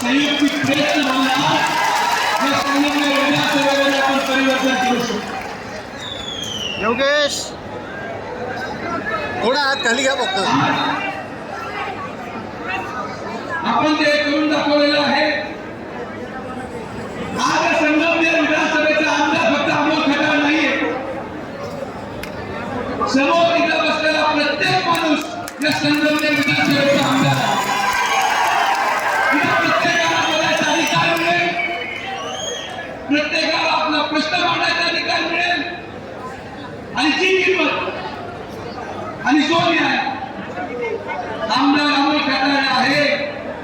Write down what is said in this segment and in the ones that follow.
संयुक्त प्रयत्न म्हणून हे संगमनेर विधानसभेमध्ये आपण परिवर्तन करू शकतो योगेश! थोडा हात खाली घ्या फक्त. आपण ते करून दाखवलेलं आहे. आज संगमनेर विधानसभेचा आमदार फक्त अमोल खटाळ नाहीये. समोर इथं बसलेला प्रत्येक माणूस या संगमनेर विधानसभेचा आमदार आहे.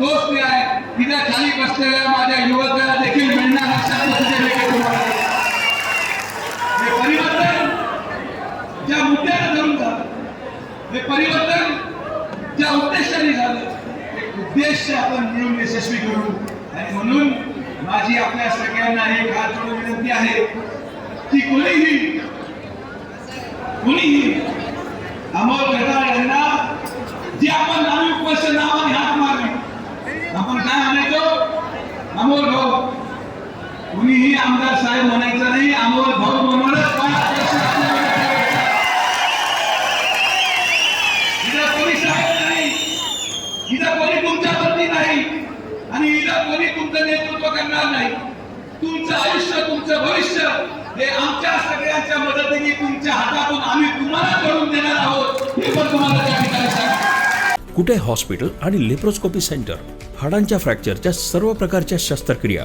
तोच न्याय तिथे खाली बसलेल्या माझ्या युवकाला देखील मिळणार हे परिवर्तन ज्या मुद्द्याला धरून झालं हे परिवर्तन ज्या उद्देशाने झालं ते उद्देश आपण मिळून यशस्वी करू. आणि म्हणून माझी आपल्या सगळ्यांना एक हात जोडून विनंती आहे की कोणीही कोणीही अमोल खटाळ यांना जी आपण नावी उपस्थ नावाने हात मारली आपण काय म्हणायचो अमोल भाऊ कुणीही काय म्हणायचं नाही आम्हाला भाऊ म्हणूनच इथं कोणी नाही इथं कोणी तुमच्यावरती नाही आणि इथं कोणी तुमचं नेतृत्व करणार नाही. तुमचं आयुष्य तुमचं भविष्य हे आमच्या सगळ्यांच्या मदतीने तुमच्या हातातून आम्ही तुम्हाला करून देणार आहोत. हे पण तुम्हाला त्या ठिकाणी हॉस्पिटल आणि लेप्रोस्कोपी सेंटर हाडांच्या फ्रॅक्चरच्या सर्व प्रकारच्या शस्त्रक्रिया